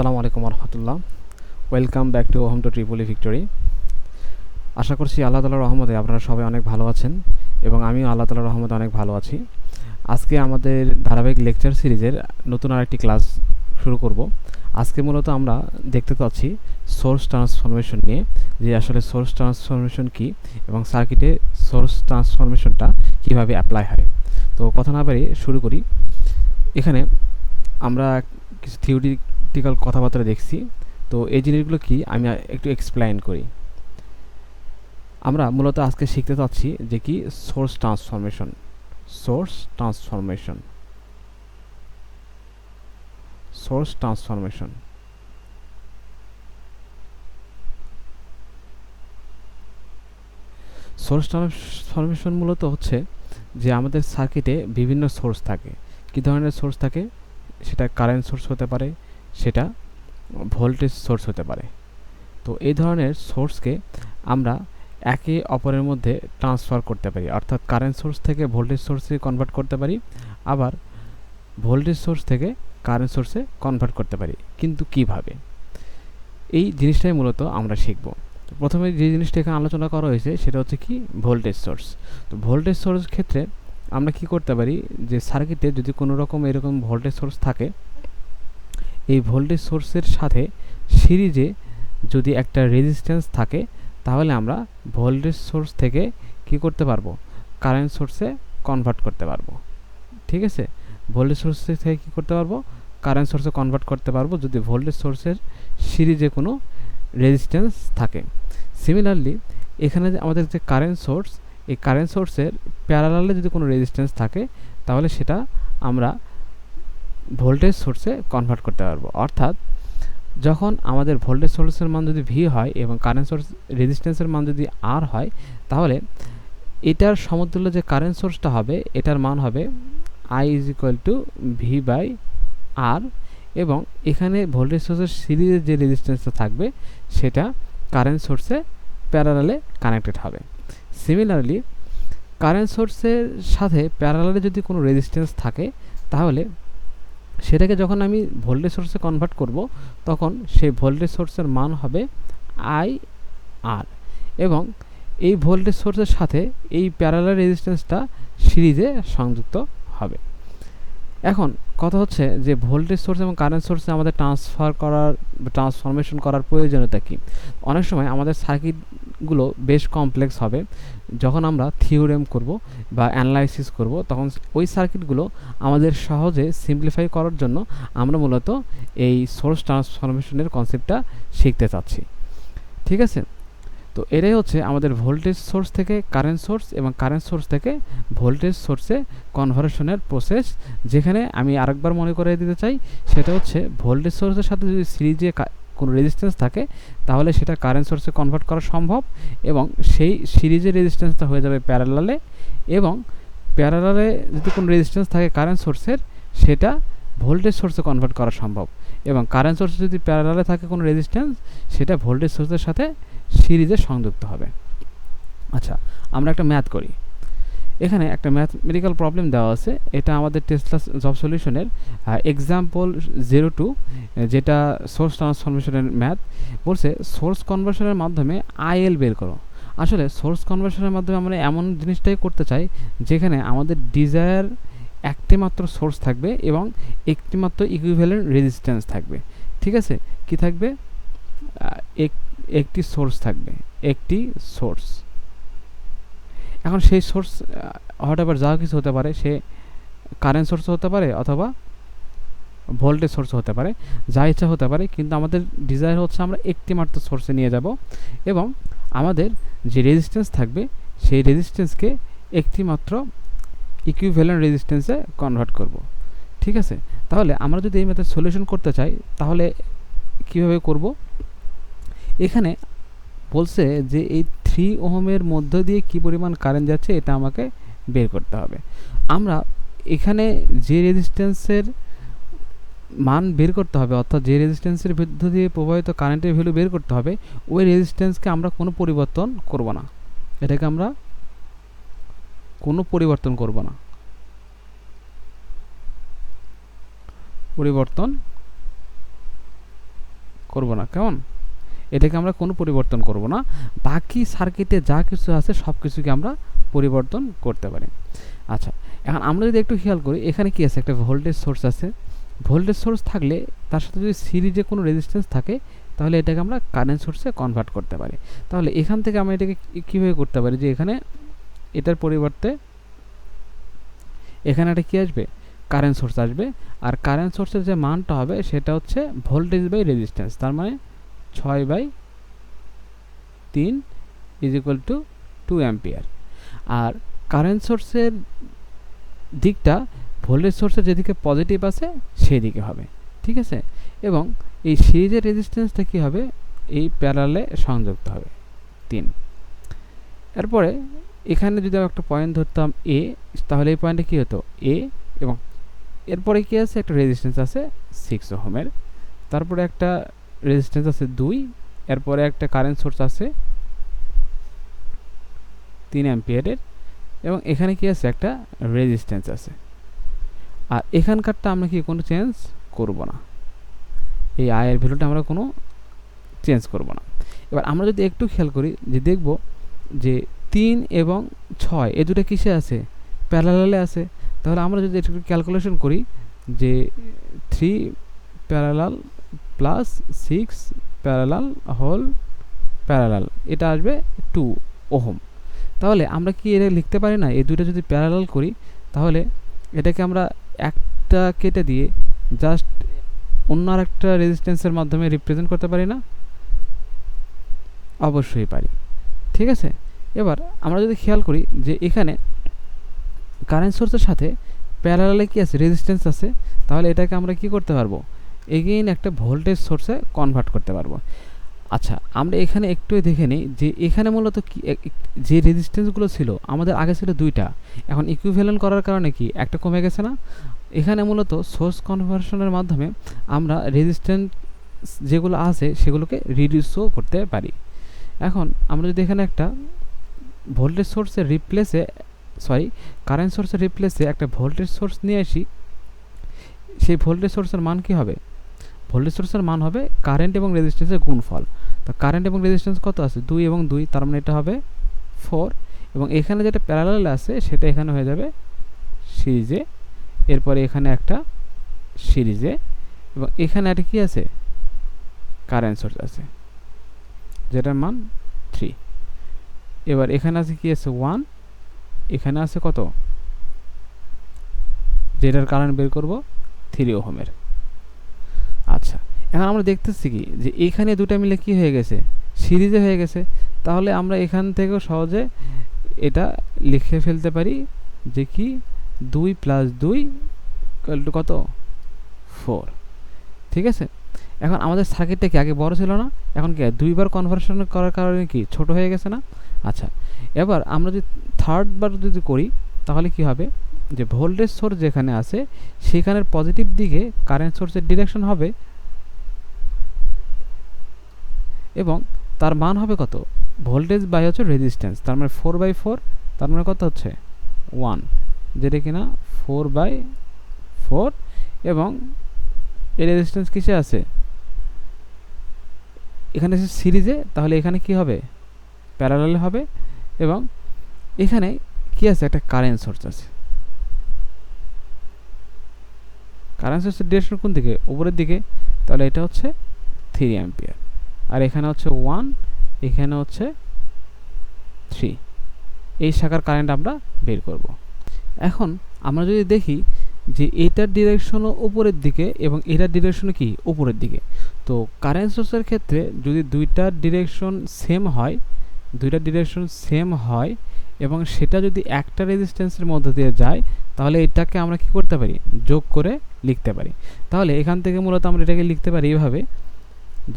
আসসালামু আলাইকুম রহমতুল্লাহ welcome back to home to triple victory আশা করছি আল্লাহ তালার রহমতে আপনারা সবাই অনেক ভালো আছেন এবং আমিও আল্লাহ তালার রহমতে অনেক ভালো আছি। আজকে আমাদের ধারাবাহিক লেকচার সিরিজের নতুন আরেকটি ক্লাস শুরু করব। আজকে মূলত আমরা দেখতে পাচ্ছি সোর্স ট্রান্সফরমেশন নিয়ে, যে আসলে সোর্স ট্রান্সফরমেশন কি এবং সার্কিটে সোর্স ট্রান্সফরমেশনটা কীভাবে অ্যাপ্লাই হয়। তো কথা না বাড়িয়ে শুরু করি। এখানে আমরা কিছু থিওরিটিক্যাল কথাবার্তা দেখছি। তো এই জিনিসগুলো কি আমি একটু এক্সপ্লেইন করি। আমরা মূলত আজকে শিখতে চাচ্ছি যে কি source transformation source transformation source transformation source transformation মূলত হচ্ছে যে আমাদের সার্কিটে বিভিন্ন সোর্স থাকে। কী ধরনের সোর্স থাকে? সেটা কারেন্ট সোর্স হতে পারে সেটা ভোল্টেজ সোর্স হতে পারে। তো এই ধরনের সোর্সকে আমরা একে অপরের মধ্যে ট্রান্সফার করতে পারি। অর্থাৎ কারেন্ট সোর্স থেকে ভোল্টেজ সোর্সে কনভার্ট করতে পারি, আবার ভোল্টেজ সোর্স থেকে কারেন্ট সোর্সে কনভার্ট করতে পারি। কিন্তু কীভাবে? এই জিনিসটাই মূলত আমরা শিখব। প্রথমে যে জিনিসটা এখানে আলোচনা করা হয়েছে, সেটা হচ্ছে কি ভোল্টেজ সোর্স তো ভোল্টেজ সোর্স ক্ষেত্রে আমরা কি করতে পারি? যে সার্কিটে যদি কোনো রকম এরকম ভোল্টেজ সোর্স থাকে এই ভোল্টেজ সোর্সের সাথে সিরিজে যদি একটা রেজিস্ট্যান্স থাকে, তাহলে আমরা ভোল্টেজ সোর্স থেকে কি করতে পারব? কারেন্ট সোর্সে কনভার্ট করতে পারব। ঠিক আছে? ভোল্টেজ সোর্স থেকে কী করতে পারব? কারেন্ট সোর্সে কনভার্ট করতে পারব যদি ভোল্টেজ সোর্সের সিরিজে কোনো রেজিস্ট্যান্স থাকে। সিমিলারলি এখানে আমাদের যে কারেন্ট সোর্স এই কারেন্ট সোর্সের প্যারালালে যদি কোনো রেজিস্ট্যান্স থাকে, তাহলে সেটা আমরা ভোল্টেজ সোর্সে কনভার্ট করতে পারব। অর্থাৎ যখন আমাদের ভোল্টেজ সোর্সের মান যদি ভি হয় এবং কারেন্ট সোর্স রেজিস্ট্যান্সের মান যদি আর হয়, তাহলে এটার সমতুল্য যে কারেন্ট সোর্সটা হবে, এটার মান হবে I is equal to V by R এবং এখানে ভোল্টেজ সোর্সের সিরিজের যে রেজিস্ট্যান্সটা থাকবে, সেটা কারেন্ট সোর্সে প্যারালালে কানেক্টেড হবে। সিমিলারলি কারেন্ট সোর্সের সাথে প্যারালালে যদি কোনো রেজিস্ট্যান্স থাকে, তাহলে সেটাকে যখন আমি ভোল্টেজ সোর্সে কনভার্ট করব, তখন সেই ভোল্টেজ সোর্সের মান হবে আই আর এবং এই ভোল্টেজ সোর্সের সাথে এই প্যারালাল রেজিস্ট্যান্সটা সিরিজে সংযুক্ত হবে। এখন কথা হচ্ছে যে ভোল্টেজ সোর্স এবং কারেন্ট সোর্সে আমাদের ট্রান্সফার করার ট্রান্সফরমেশন করার প্রয়োজনীয়তা কী? অনেক সময় আমাদের সার্কিটগুলো বেশ কমপ্লেক্স হবে। যখন আমরা থিওরেম করব বা অ্যানালাইসিস করব, তখন ওই সার্কিটগুলো আমাদের সহজে সিম্পলিফাই করার জন্য আমরা মূলত এই সোর্স ট্রান্সফরমেশনের কনসেপ্টটা শিখতে চাচ্ছি। ঠিক আছে? তো এটাই হচ্ছে আমাদের ভোল্টেজ সোর্স থেকে কারেন্ট সোর্স এবং কারেন্ট সোর্স থেকে ভোল্টেজ সোর্সে কনভার্সনের প্রসেস যেখানে আমি আরেকবার মনে করে দিতে চাই, সেটা হচ্ছে ভোল্টেজ সোর্সের সাথে যদি সিরিজে কোনো রেজিস্ট্যান্স থাকে তাহলে সেটা কারেন্ট সোর্সে কনভার্ট করা সম্ভব এবং সেই সিরিজের রেজিস্ট্যান্সটা হয়ে যাবে প্যারালালে এবং প্যারালালে যদি কোনো রেজিস্ট্যান্স থাকে কারেন্ট সোর্সের সেটা ভোল্টেজ সোর্সে কনভার্ট করা সম্ভব এবং কারেন্ট সোর্সে যদি প্যারালালে থাকে কোনো রেজিস্ট্যান্স সেটা ভোল্টেজ সোর্সের সাথে সিরিজে সংযুক্ত হবে। আচ্ছা আমরা একটা ম্যাথ করি। এখানে একটা ম্যাথমেটিক্যাল প্রবলেম দেওয়া আছে। এটা আমাদের টেস্টলাস জব সলিউশনের এক্সাম্পল জিরো টু যেটা সোর্স ট্রান্সফরমেশনের ম্যাথ বলছে সোর্স কনভার্সনের মাধ্যমে আইএল বের করো। আসলে সোর্স কনভার্সনের মাধ্যমে আমরা এমন জিনিসটাই করতে চাই, যেখানে আমাদের ডিজায়ার একটি মাত্র সোর্স থাকবে এবং একটি মাত্র ইকুইভ্যালেন্ট রেজিস্ট্যান্স থাকবে। ঠিক আছে? কি থাকবে? একটি সোর্স থাকবে, একটি সোর্স এখন সেই সোর্স এভার যা কিছু হতে পারে, সে কারেন্ট সোর্স হতে পারে অথবা ভোল্টেজ সোর্স হতে পারে, যা ইচ্ছা হতে পারে, কিন্তু আমাদের ডিজায়ার হচ্ছে আমরা একটি মাত্র সোর্সে নিয়ে যাব এবং আমাদের যে রেজিস্ট্যান্স থাকবে, সেই রেজিস্ট্যান্সকে একটি মাত্র ইকুইভ্যালেন্ট রেজিস্ট্যান্সে কনভার্ট করব। ঠিক আছে? তাহলে আমরা যদি এই মেথড সলিউশন করতে চাই, তাহলে কীভাবে করব? এখানে বলছে যে এই থ্রি ওহমের মধ্য দিয়ে কি পরিমাণ কারেন্ট যাচ্ছে এটা আমাকে বের করতে হবে। আমরা এখানে যে রেজিস্ট্যান্সের মান বের করতে হবে, অর্থাৎ যে রেজিস্ট্যান্সের মধ্য দিয়ে প্রবাহিত কারেন্টের ভ্যালু বের করতে হবে, ওই রেজিস্ট্যান্সকে আমরা কোনো পরিবর্তন করব না। এটাকে আমরা কোনো পরিবর্তন করব না। পরিবর্তন করব না। কেমন? এটাকে আমরা কোনো পরিবর্তন করব না। বাকি সার্কিটে যা কিছু আছে সব কিছুকে আমরা পরিবর্তন করতে পারি। আচ্ছা এখন আমরা যদি একটু খেয়াল করি, এখানে কি আছে? একটা ভোল্টেজ সোর্স আছে। ভোল্টেজ সোর্স থাকলে তার সাথে যদি সিরিজে কোনো রেজিস্ট্যান্স থাকে, তাহলে এটাকে আমরা কারেন্ট সোর্সে কনভার্ট করতে পারি। তাহলে এখান থেকে আমরা এটাকে কীভাবে করতে পারি যে এখানে এটার পরিবর্তে এখানে একটা কী আসবে? কারেন্ট সোর্স আসবে। আর কারেন্ট সোর্সের যে মানটা হবে সেটা হচ্ছে ভোল্টেজ বাই রেজিস্ট্যান্স তার মানে ছয় বাই তিন is equal to two ampere R current সোর্সের দিকটা ভোল্টেজ সোর্সের যেদিকে পজিটিভ আছে সেই দিকে হবে। ঠিক আছে? এবং এই সিরিজের রেজিস্ট্যান্সটা কী হবে? এই প্যারালে সংযুক্ত হবে। তিন। এরপরে এখানে যদি একটা পয়েন্ট ধরতাম এ তাহলে এই পয়েন্টে কী হতো? এ এবং এরপরে কি আছে? একটা রেজিস্ট্যান্স আছে সিক্স ওহমের। তারপরে একটা রেজিস্ট্যান্স আছে দুই, এরপরে একটা কারেন্ট সোর্স আছে তিন অ্যাম্পিয়ারের এবং এখানে কি আছে? একটা রেজিস্ট্যান্স আছে। আর এখানকারটা আমরা কি কোনো চেঞ্জ করব না। এই আয়ের ভ্যালুটা আমরা কোনো চেঞ্জ করব না। এবার আমরা যদি একটু খেয়াল করি, যে দেখব যে তিন এবং ছয়, এ দুটো কিসে আছে? প্যারালালে আছে। তাহলে আমরা যদি একটু ক্যালকুলেশন করি যে three parallel plus six parallel whole parallel এটা আসবে টু ওহম। তাহলে আমরা কি এটা লিখতে পারি না? এই দুটো যদি প্যারালাল করি, তাহলে এটাকে আমরা একটা কেটে দিয়ে জাস্ট অন্য আর একটা রেজিস্ট্যান্সের মাধ্যমে রিপ্রেজেন্ট করতে পারি না? অবশ্যই পারি। ঠিক আছে? এবার আমরা যদি খেয়াল করি যে এখানে কারেন্ট সোর্সের সাথে প্যারালালে কি আছে? রেজিস্ট্যান্স আছে। তাহলে এটাকে আমরা কি করতে পারব? এগেইন একটা ভোল্টেজ সোর্সে কনভার্ট করতে পারব। আচ্ছা আমরা এখানে একটু দেখে নিই যে এখানে মূলত কি যে রেজিস্ট্যান্সগুলো ছিল, আমাদের আগে ছিল দুইটা। এখন ইকুইভ্যালেন্ট করার কারণে কি, একটা কমে গেছে না? এখানে মূলত সোর্স কনভার্সনের মাধ্যমে আমরা রেজিস্ট্যান্স যেগুলো আছে সেগুলোকে রিডিউসও করতে পারি। এখন আমরা যদি এখানে একটা ভোল্টেজ সোর্সের রিপ্লেসে সরি কারেন্ট সোর্সের রিপ্লেসে একটা ভোল্টেজ সোর্স নিয়ে আসি, সেই ভোল্টেজ সোর্সের মান কি হবে? ভোল্টেজ সোর্সের মান হবে কারেন্ট এবং রেজিস্ট্যান্সের গুণফল। তো কারেন্ট এবং রেজিস্ট্যান্স কত আছে? দুই এবং দুই, তার মানে এটা হবে ফোর। এবং এখানে যেটা প্যারালাল আছে, সেটা এখানে হয়ে যাবে সিরিজে। এরপরে এখানে একটা সিরিজে। এবং এখানে একটা কি আছে? কারেন্ট সোর্স আছে। যেটার মান থ্রি এবার এখানে আছে কি আছে? ওয়ান এখানে আছে কত? যেটার কারেন্ট বের করব থ্রি ওহমের। আচ্ছা এখন আমরা দেখতেছি কি, যে এখানে দুটো মিলে কি হয়ে গেছে? সিরিজে হয়ে গেছে। তাহলে আমরা এখান থেকেও সহজে এটা লিখে ফেলতে পারি যে কি দুই প্লাস দুই কত? ফোর ঠিক আছে? এখন আমাদের সার্কিটটা কি আগে বড় ছিল না? এখন কি দুইবার কনভার্সন করার কারণে কি ছোট হয়ে গেছে না? আচ্ছা এবার আমরা যদি থার্ড বার যদি করি, তাহলে কি হবে? যে ভোল্টেজ সোর্স যেখানে আছে, সেখানের পজিটিভ দিকে কারেন্ট সোর্সের ডিরেকশন হবে এবং তার মান হবে কত? ভোল্টেজ বাই হচ্ছে রেজিস্ট্যান্স তার মানে ফোর বাই ফোর তার মানে কত হচ্ছে? ওয়ান যেটা কিনা ফোর বাই ফোর এবং এই রেজিস্ট্যান্স কিসে আছে? এখানে সিরিজে তাহলে এখানে কি হবে? প্যারালালে হবে এবং এখানে কি আছে? একটা কারেন্ট সোর্স আছে। কারেন্ট সোর্সের ডিরেকশন কোন দিকে? উপরের দিকে। তাহলে এটা হচ্ছে থ্রি অ্যাম্পিয়ার আর এখানে হচ্ছে ওয়ান এখানে হচ্ছে থ্রি এই শাখার কারেন্ট আমরা বের করব। এখন আমরা যদি দেখি যে এটার ডিরেকশনও উপরের দিকে এবং এটার ডিরেকশনও কি? উপরের দিকে। তো কারেন্ট সোর্সের ক্ষেত্রে যদি দুইটার ডিরেকশন সেম হয়, দুইটার ডিরেকশন সেম হয় এবং সেটা যদি একটা রেজিস্ট্যান্সের মধ্যে দিয়ে যায়, তাহলে এটাকে আমরা কি করতে পারি? যোগ করে লিখতে পারি। তাহলে এখান থেকে মূলত আমরা এটাকে লিখতে পারি এইভাবে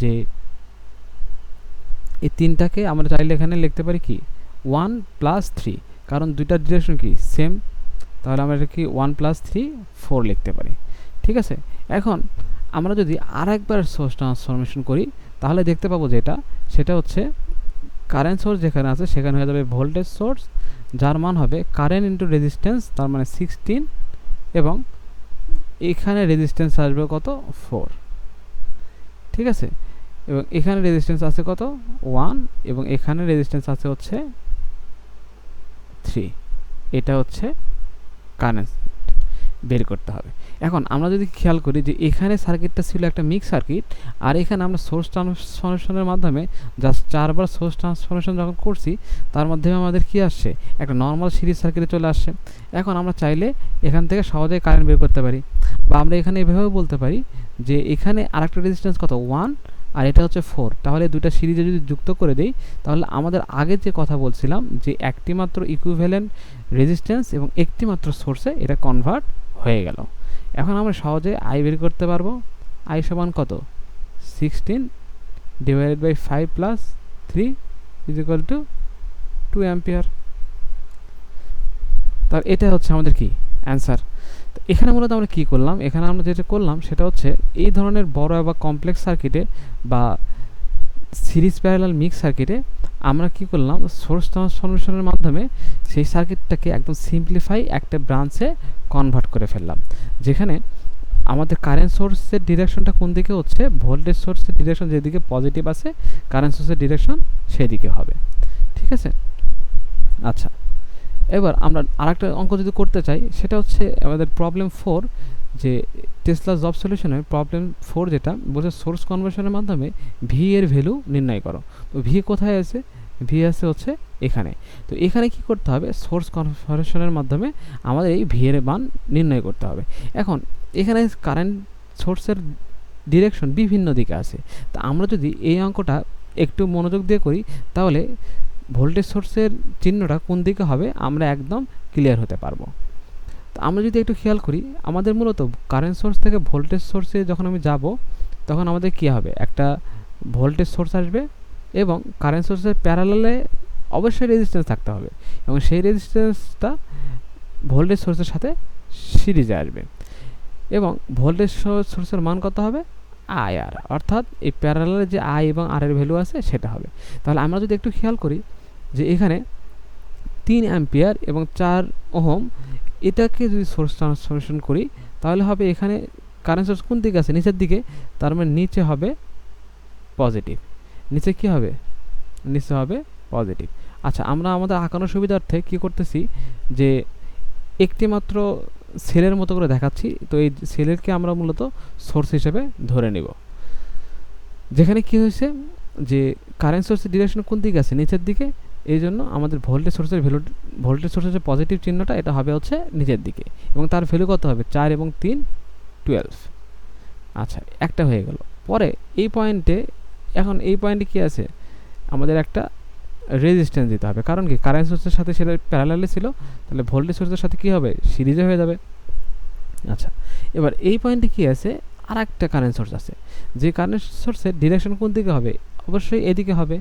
যে এই তিনটাকে আমরা চাইলে এখানে লিখতে পারি কি? ওয়ান প্লাস থ্রি কারণ দুইটার ডিরেকশন কি? সেম তাহলে আমরা এটা কি ওয়ান প্লাস থ্রি ফোর লিখতে পারি। ঠিক আছে? এখন আমরা যদি আর একবার সোর্স ট্রান্সফরমেশন করি, তাহলে দেখতে পাবো যেটা সেটা হচ্ছে কারেন্ট সোর্স যেখানে আছে, সেখানে হয়ে যাবে ভোল্টেজ সোর্স যার মান হবে কারেন্ট ইন্টু রেজিস্ট্যান্স তার মানে সিক্সটিন এবং এখানে রেজিস্ট্যান্স আসবে কত? ফোর ঠিক আছে? এবং এখানে রেজিস্ট্যান্স আছে কত? ওয়ান এবং এখানে রেজিস্ট্যান্স আছে হচ্ছে থ্রি এটা হচ্ছে কারেন্ট বের করতে হবে। এখন আমরা যদি খেয়াল করি যে এখানে সার্কিটটা ছিল একটা মিক্স সার্কিট আর এখানে আমরা সোর্স ট্রান্সফরমেশনের মাধ্যমে জাস্ট চারবার সোর্স ট্রান্সফরমেশন যখন করছি, তার মাধ্যমে আমাদের কি আসছে? একটা নর্মাল সিরিজ সার্কিটে চলে আসছে। এখন আমরা চাইলে এখান থেকে সহজেই কারেন্ট বের করতে পারি। বা আমরা এখানে এভাবেও বলতে পারি যে এখানে আরেকটা রেজিস্ট্যান্স কত? ওয়ান আর এটা হচ্ছে ফোর তাহলে দুইটা সিরিজে যদি যুক্ত করে দেই, তাহলে আমাদের আগে যে কথা বলছিলাম যে একটি মাত্র ইকুইভ্যালেন্ট রেজিস্ট্যান্স এবং একটি মাত্র সোর্সে এটা কনভার্ট হয়ে গেল। এখন আমরা সহজে আই বের করতে পারব। আই সমান কত? Sixteen divided by five plus three is equal to two ampere তাহলে এটা হচ্ছে আমাদের কি? অ্যান্সার এখানে মূলত আমরা কী করলাম? এখানে আমরা যেটা করলাম সেটা হচ্ছে এই ধরনের বড় বা কমপ্লেক্স সার্কিটে বা সিরিজ প্যারালাল মিক্স সার্কিটে আমরা কি করলাম? সোর্স ট্রান্সফরমেশনের মাধ্যমে সেই সার্কিটটাকে একদম সিম্পলিফাই একটা ব্রাঞ্চে কনভার্ট করে ফেললাম। যেখানে আমাদের কারেন্ট সোর্সের ডিরেকশনটা কোন দিকে হচ্ছে? ভোল্টেজ সোর্সের ডিরেকশন যেদিকে পজিটিভ আছে কারেন্ট সোর্সের ডিরেকশন সেদিকে হবে। ঠিক আছে? আচ্ছা এবার আমরা আরেকটা অঙ্ক যদি করতে চাই, সেটা হচ্ছে আমাদের প্রবলেম ফোর যে টেসলা জব সলিউশনের প্রবলেম ফোর যেটা, বলছে সোর্স কনভার্সনের মাধ্যমে ভি এর ভ্যালু নির্ণয় করো। তো ভি কোথায় আছে? ভি আছে হচ্ছে এখানে। তো এখানে কি করতে হবে? সোর্স কনভার্সনের মাধ্যমে আমাদের এই ভি এর মান নির্ণয় করতে হবে। এখন, এখানে কারেন্ট সোর্সের ডিরেকশন বিভিন্ন দিকে আছে। তা আমরা যদি এই অঙ্কটা একটু মনোযোগ দিয়ে করি, তাহলে ভোল্টেজ সোর্সের চিহ্নটা কোন দিকে হবে? আমরা একদম ক্লিয়ার হতে পারব। তো আমরা যদি একটু খেয়াল করি, আমাদের মূলত কারেন্ট সোর্স থেকে ভোল্টেজ সোর্সে যখন আমি যাব, তখন আমাদের কী হবে? একটা ভোল্টেজ সোর্স আসবে এবং কারেন্ট সোর্সের প্যারালালে অবশ্যই রেজিস্ট্যান্স থাকতে হবে এবং সেই রেজিস্ট্যান্সটা ভোল্টেজ সোর্সের সাথে সিরিজে আসবে এবং ভোল্টেজ সোর্সের মান কত হবে? আই আর অর্থাৎ এই প্যারালালে যে আই এবং আর এর ভ্যালু আছে, সেটা হবে। তাহলে আমরা যদি একটু খেয়াল করি যে এখানে তিন অ্যাম্পিয়ার এবং চার ওহম এটাকে যদি সোর্স ট্রান্সফরমেশন করি, তাহলে হবে এখানে কারেন্ট সোর্স কোন দিকে আছে? নিচের দিকে। তার মানে নিচে হবে পজিটিভ নিচে কি হবে? নিচে হবে পজিটিভ আচ্ছা আমরা আমাদের আঁকানোর সুবিধার্থে কি করতেছি? যে একটি মাত্র সেলের মতো করে দেখাচ্ছি। তো এই সেলেরকে আমরা মূলত সোর্স হিসেবে ধরে নিব। যেখানে কি হয়েছে? যে কারেন্ট সোর্সের ডিরেকশন কোন দিকে আছে? নিচের দিকে এই জন্য আমাদের ভোল্টেজ সোর্সের ভ্যালু ভোল্টেজ সোর্সের যে পজিটিভ চিহ্নটা, এটা হবে হচ্ছে নিচের দিকে। এবং তার ভ্যালু কত হবে? চার এবং তিন টুয়েলভ আচ্ছা একটা হয়ে গেল। পরে এই পয়েন্টে এখন এই পয়েন্টে কি আছে? আমাদের একটা রেজিস্ট্যান্স দিতে হবে। কারণ কি? কারেন্ট সোর্সের সাথে সেটা প্যারালালে ছিল। তাহলে ভোল্টেজ সোর্সের সাথে কি হবে? সিরিজে হয়ে যাবে। আচ্ছা এবার এই পয়েন্টে কি আছে? আর একটা কারেন্ট সোর্স আছে। যে কারেন্ট সোর্সের ডিরেকশন কোন দিকে হবে? অবশ্যই এদিকে হবে।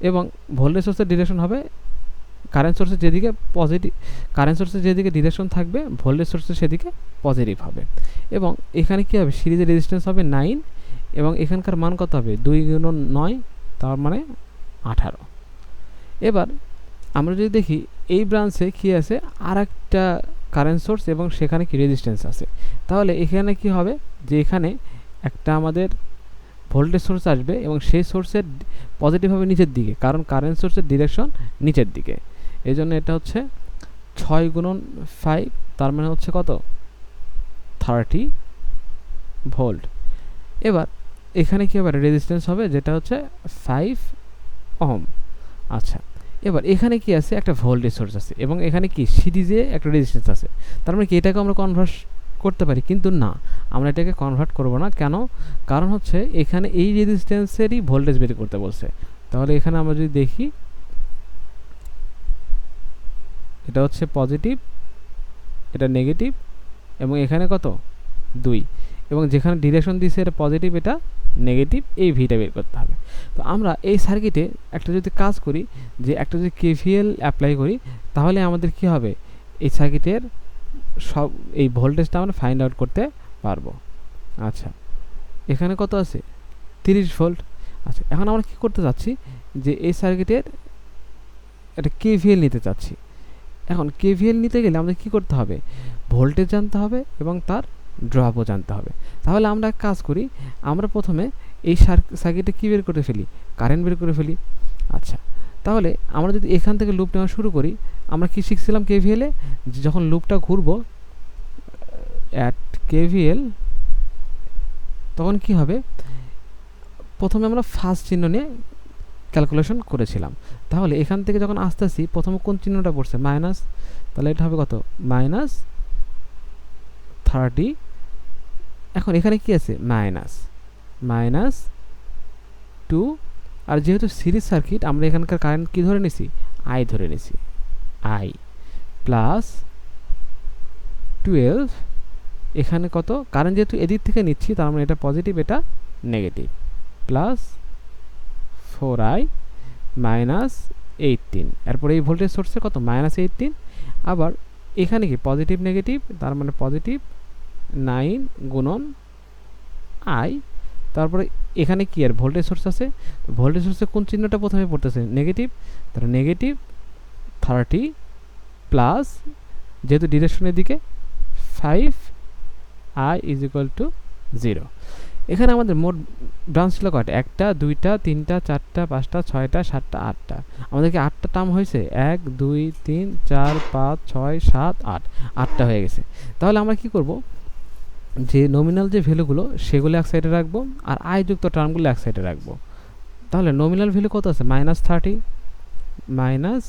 এবং ভোল্টেজ সোর্সের ডিরেকশন হবে কারেন্ট সোর্সের যেদিকে পজিটিভ কারেন্ট সোর্সের যেদিকে ডিরেকশন থাকবে, ভোল্টেজ সোর্সের সেদিকে পজিটিভ হবে। এবং এখানে কী হবে? সিরিজের রেজিস্ট্যান্স হবে নাইন এবং এখানকার মান কত হবে? দুই গুণ নয়, তার মানে আঠারো। এবার আমরা যদি দেখি, এই ব্রাঞ্চে কী আছে? আর একটা কারেন্ট সোর্স এবং সেখানে কি রেজিস্ট্যান্স আছে। তাহলে এখানে কি হবে? যে এখানে একটা আমাদের ভোল্টেজ সোর্স আসবে এবং সেই সোর্সের পজিটিভ হবে নিচের দিকে, কারণ কারেন্ট সোর্সের ডিরেকশন নিচের দিকে। এই জন্য এটা হচ্ছে ছয় গুণন ফাইভ তার মানে হচ্ছে কত? থার্টি ভোল্ট এবার এখানে কী হবে রেজিস্ট্যান্স হবে? যেটা হচ্ছে ফাইভ ওহম আচ্ছা এবার এখানে কি আছে? একটা ভোল্টেজ সোর্স আছে এবং এখানে কি? সিরিজে একটা রেজিস্ট্যান্স আছে। তার মানে কি এটাকে আমরা কনভার্স করতে পারি? কিন্তু না। আমরা এটাকে কনভার্ট করব না। কেন? কারণ হচ্ছে এখানে এই রেজিস্ট্যান্সেরই ভোল্টেজ বের করতে বলছে। তাহলে এখানে আমরা যদি দেখি, এটা হচ্ছে পজিটিভ এটা নেগেটিভ এবং এখানে কত? দুই। এবং যেখানে ডিরেকশন দিয়েছে এটা পজিটিভ এটা নেগেটিভ এই ভিটা বের করতে হবে। তো আমরা এই সার্কিটে একটা যদি কাজ করি, যে একটা যদি কেভিএল অ্যাপ্লাই করি, তাহলে আমাদের কি হবে? এই সার্কিটের সব, এই ভোল্টেজটা আমরা ফাইন্ড আউট করতে পারব। আচ্ছা এখানে কত আছে? তিরিশ ভোল্ট। আচ্ছা এখন আমরা কি করতে চাচ্ছি? যে এই সার্কিটের একটা কেভিএল নিতে চাচ্ছি। এখন কেভিএল নিতে গেলে আমাদের কি করতে হবে? ভোল্টেজ জানতে হবে এবং তার ড্রপও জানতে হবে। তাহলে আমরা কাজ করি, আমরা প্রথমে এই সার্কিটে কী বের করে ফেলি? কারেন্ট বের করে ফেলি। আচ্ছা তাহলে আমরা যদি এখান থেকে লুপ নেওয়া শুরু করি, আমরা কি শিখছিলাম কেভিএলে যখন লুপটা ঘুরবো অ্যাট কেভিএল, তখন কি হবে? প্রথমে আমরা ফার্স্ট চিহ্ন নিয়ে ক্যালকুলেশন করেছিলাম। তাহলে এখান থেকে যখন আসতেছি প্রথমে কোন চিহ্নটা পড়ছে? মাইনাস তাহলে এটা হবে কত? মাইনাস থার্টি এখন এখানে কি আছে? মাইনাস মাইনাস টু আর যেহেতু সিরিজ সার্কিট, আমরা এখানকার কারেন্ট কি ধরে নিছি? আই ধরে নিছি। আই প্লাস টুয়েলভ এখানে কত? কারেন্ট যেহেতু এদিক থেকে নিচ্ছি, তার মানে এটা পজিটিভ এটা negative plus four I minus eighteen এরপরে এই ভোল্টেজ সোর্সে কত? মাইনাস এইটিন আবার এখানে কি? পজিটিভ নেগেটিভ তার মানে পজিটিভ নাইন গুণন আই তারপরে এখানে কি আর ভোল্টেজ সোর্স আছে? তো ভোল্টেজ সোর্সে কোন চিহ্নটা প্রথমে পড়তেছে? নেগেটিভ তাহলে নেগেটিভ থার্টি প্লাস যেহেতু ডিরেকশনের দিকে five I is equal to zero এখানে আমাদের মোট ব্রাঞ্চ ছিল কয়টা? একটা, দুইটা, তিনটা, চারটা, পাঁচটা, ছয়টা, সাতটা, আটটা। আমাদেরকে আটটা টার্ম হয়েছে? এক, দুই, তিন, চার, পাঁচ, ছয়, সাত, আট। আটটা হয়ে গেছে। তাহলে আমরা কি করব? যে নমিনাল যে ভ্যালুগুলো, সেগুলো এক সাইডে রাখব আর আয়যুক্ত টার্মগুলো এক সাইডে রাখব। তাহলে নমিনাল ভ্যালু কত আছে? Minus thirty minus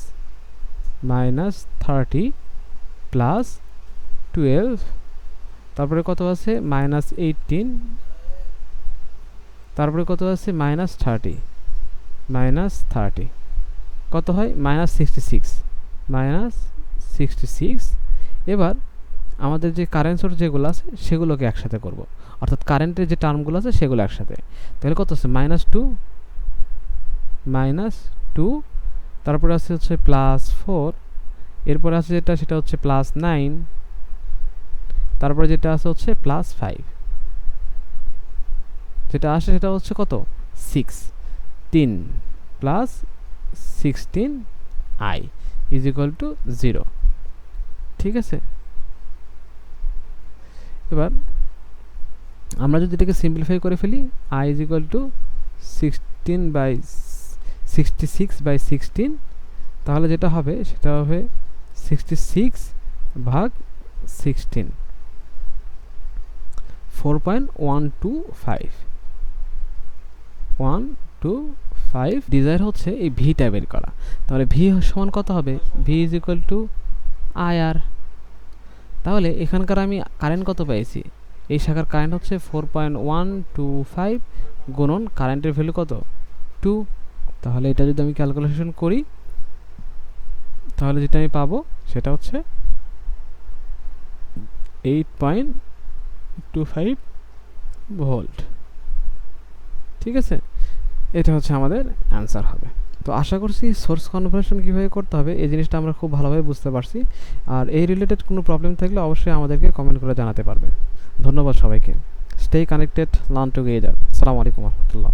minus thirty plus twelve তারপরে কত আছে? মাইনাস এইটিন তারপরে কত আছে? মাইনাস থার্টি মাইনাস থার্টি কত হয়? Minus sixty six minus sixty six এবার আমাদের যে কারেন্ট সোর্স যেগুলো আছে, সেগুলোকে একসাথে করব। অর্থাৎ কারেন্টের যে টার্মগুলো আছে, সেগুলো একসাথে। তাহলে কত আছে? মাইনাস টু মাইনাস টু তারপরে আছে হচ্ছে প্লাস ফোর এরপরে আছে যেটা, সেটা হচ্ছে প্লাস নাইন তারপরে যেটা আছে হচ্ছে প্লাস ফাইভ যেটা আসে সেটা হচ্ছে কত? সিক্স তিন plus sixteen I is equal to zero ঠিক আছে? এবার আমরা যদি এটাকে সিম্পলিফাই করে ফেলি I is equal to sixteen by sixty six by sixteen তাহলে যেটা হবে, সেটা হবে সিক্সটি সিক্স ভাগ sixteen four point one two five one two five desire হচ্ছে এই ভিটা বের করা। তাহলে ভি সমান কত হবে? V is equal to I R তাহলে এখানকার আমি কারেন্ট কত পেয়েছি? এই শাখার কারেন্ট হচ্ছে four point one two five গুণন কারেন্টের ভ্যালু কত? টু তাহলে এটা যদি আমি ক্যালকুলেশন করি, তাহলে যেটা আমি পাবো, সেটা হচ্ছে eight point two five volt ঠিক আছে? এটা হচ্ছে আমাদের অ্যান্সার হবে। তো আশা করছি সোর্স কনভার্সন কীভাবে করতে হবে, এই জিনিসটা আমরা খুব ভালোভাবে বুঝতে পারছি। আর এই রিলেটেড কোনো প্রবলেম থাকলে অবশ্যই আমাদেরকে কমেন্ট করে জানাতে পারবে। ধন্যবাদ সবাইকে। স্টে কানেক্টেড লার্ন টুগেদার আসসালামু আলাইকুম রহমতুল্লাহ।